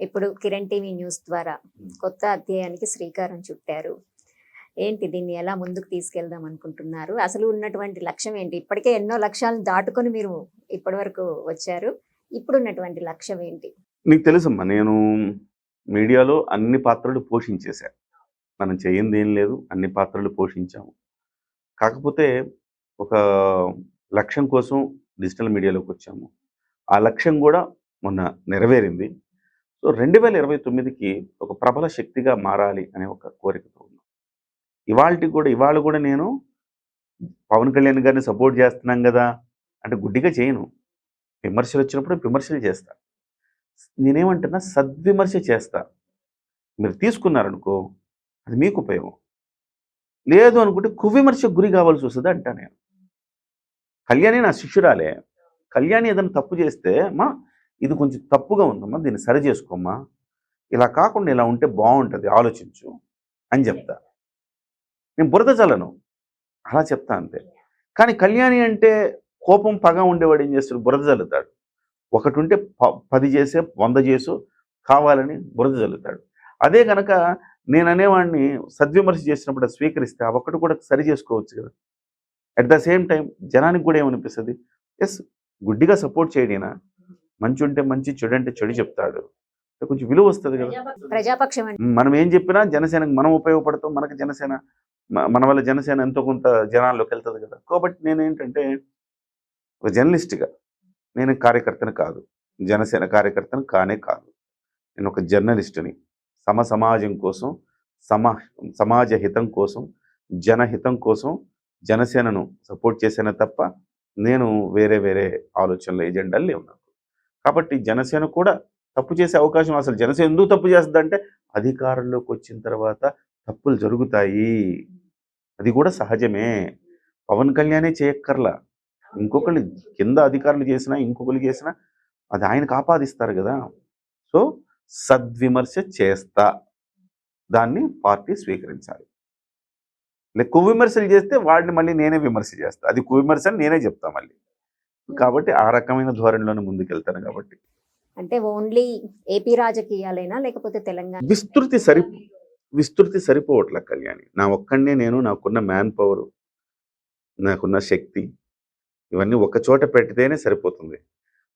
ఇప్పుడు Kiran TV news ద్వారా కొత్త అధ్యాయానికి శ్రీకారం చుట్టారు. ఏంటి దీన్ని ఎలా ముందుకు తీసుకెళ్దాం అనుకుంటున్నారు? అసలు ఉన్నటువంటి లక్ష్యం ఏంటి? ఇప్పటికే ఎన్నో లక్ష్యాలను దాటుకొని మీరు ఇప్పటి వరకు వచ్చారు. ఇప్పుడు ఉన్నటువంటి లక్ష్యం ఏంటి? నీకు తెలుసమ్మా నేను మీడియాలో అన్ని పాత్రలు పోషించేశా. మనం చేయింది ఏం లేదు అన్ని పాత్రలు పోషించాము. కాకపోతే ఒక లక్ష్యం కోసం డిజిటల్ మీడియాలోకి వచ్చాము ఆ లక్ష్యం కూడా మొన్న నెరవేరింది. సో రెండు వేల ఇరవై తొమ్మిదికి ఒక ప్రబల శక్తిగా మారాలి అనే ఒక కోరికతో ఉన్నాం. ఇవాళకి కూడా ఇవాళ కూడా నేను పవన్ కళ్యాణ్ గారిని సపోర్ట్ చేస్తున్నాం కదా అంటే గుడ్డిగా చేయను. విమర్శలు వచ్చినప్పుడు విమర్శలు చేస్తా. నేనేమంటున్నా సద్విమర్శ చేస్తా. మీరు తీసుకున్నారనుకో అది మీకు ఉపయోగం. లేదు అనుకుంటే కువిమర్శకు గురి కావాల్సి వస్తుంది అంటా నేను. కళ్యాణి నా శిష్యురాలే. కళ్యాణి ఏదైనా తప్పు చేస్తే మా ఇది కొంచెం తప్పుగా ఉందమ్మా దీన్ని సరి చేసుకోమ్మా. ఇలా కాకుండా ఇలా ఉంటే బాగుంటుంది ఆలోచించు అని చెప్తా. నేను బురద చల్లను అలా చెప్తా అంతే. కానీ కళ్యాణి అంటే కోపం పగ ఉండేవాడు ఏం చేస్తాడు? బురద చల్లుతాడు ఒకటి ఉంటే ప- పది చేసే వంద చేసు కావాలని బురద చల్లుతాడు అదే కనుక నేను అనేవాడిని సద్విమర్శ చేసినప్పుడు స్వీకరిస్తే ఆ ఒక్కటి కూడా సరి చేసుకోవచ్చు కదా. అట్ ద సేమ్ టైం జనానికి కూడా ఏమనిపిస్తుంది? ఎస్ గుడ్డిగా సపోర్ట్ చేయడినా మంచి ఉంటే మంచి చెడు అంటే చెడు చెప్తాడు. కొంచెం విలువ వస్తుంది కదా. ప్రజాపక్షం మనం ఏం చెప్పినా జనసేనకు మనం ఉపయోగపడతాం మనకు జనసేన మన వల్ల జనసేన ఎంతో కొంత జనాల్లోకి వెళ్తుంది కదా. కాబట్టి నేను ఏంటంటే ఒక జర్నలిస్ట్గా నేను కార్యకర్తను కాదు. జనసేన కార్యకర్తను కానే కాదు. నేను ఒక జర్నలిస్టుని. సమ సమాజం కోసం సమా సమాజ హితం కోసం జనహితం కోసం జనసేనను సపోర్ట్ చేశానే తప్ప నేను వేరే వేరే ఆలోచనలు ఎజెండాలు లేవు నాకు. కాబట్టి జనసేన కూడా తప్పు చేసే అవకాశం అసలు జనసేన ఎందుకు తప్పు చేస్తుందంటే అధికారంలోకి వచ్చిన తర్వాత తప్పులు జరుగుతాయి. అది కూడా సహజమే. పవన్ కళ్యాణే చేయక్కర్లా. ఇంకొకళ్ళు కింద అధికారులు చేసినా ఇంకొకరు చేసినా అది ఆయనకు ఆపాదిస్తారు కదా. సో సద్విమర్శ చేస్తా. దాన్ని పార్టీ స్వీకరించాలి. లేక కువిమర్శలు చేస్తే వాడిని మళ్ళీ నేనే విమర్శ చేస్తా. అది కువిమర్శ నేనే చెప్తా మళ్ళీ. కాబట్టి ఆ రకమైన ధోరణిలోనే ముందుకెళ్తాను కాబట్టి. అంటే ఓన్లీ ఏపీ రాజకీయాలైనా? లేకపోతే తెలంగాణ? విస్తృతి సరి విస్తృతి సరిపోవట్లే కళ్యాణి. నా ఒక్కడనే నేను నాకున్న మ్యాన్ పవర్ నాకున్న శక్తి ఇవన్నీ ఒక చోట పెడితేనే సరిపోతుంది.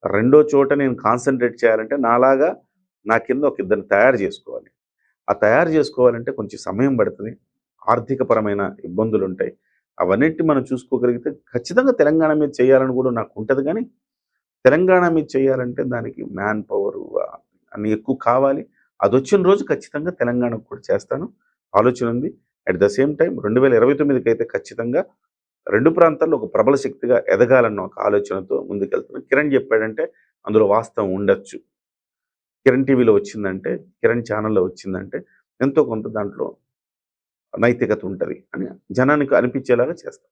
రెండో చోట నేను కాన్సన్ట్రేట్ చేయాలంటే నాలాగా నా కింద ఒక ఇద్దరిని తయారు చేసుకోవాలి. ఆ తయారు చేసుకోవాలంటే కొంచెం సమయం పడుతుంది. ఆర్థికపరమైన ఇబ్బందులు ఉంటాయి అవన్నిటి మనం చూసుకోగలిగితే ఖచ్చితంగా తెలంగాణ మీద చేయాలని కూడా నాకు ఉంటుంది కానీ తెలంగాణ మీద చేయాలంటే దానికి మ్యాన్ పవర్ అన్ని ఎక్కువ కావాలి. అది వచ్చిన రోజు ఖచ్చితంగా తెలంగాణకు కూడా చేస్తాను. ఆలోచన ఉంది. అట్ ద సేమ్ టైం రెండు వేల ఇరవై తొమ్మిదికి అయితే ఖచ్చితంగా రెండు ప్రాంతాల్లో ఒక ప్రబల శక్తిగా ఎదగాలన్న ఒక ఆలోచనతో ముందుకెళ్తున్నాను. కిరణ్ చెప్పాడంటే అందులో వాస్తవం ఉండొచ్చు. కిరణ్ టీవీలో వచ్చిందంటే కిరణ్ ఛానల్లో వచ్చిందంటే ఎంతో కొంత దాంట్లో నైతికత ఉంటుంది అని జనానికి అనిపించేలాగా చేస్తాం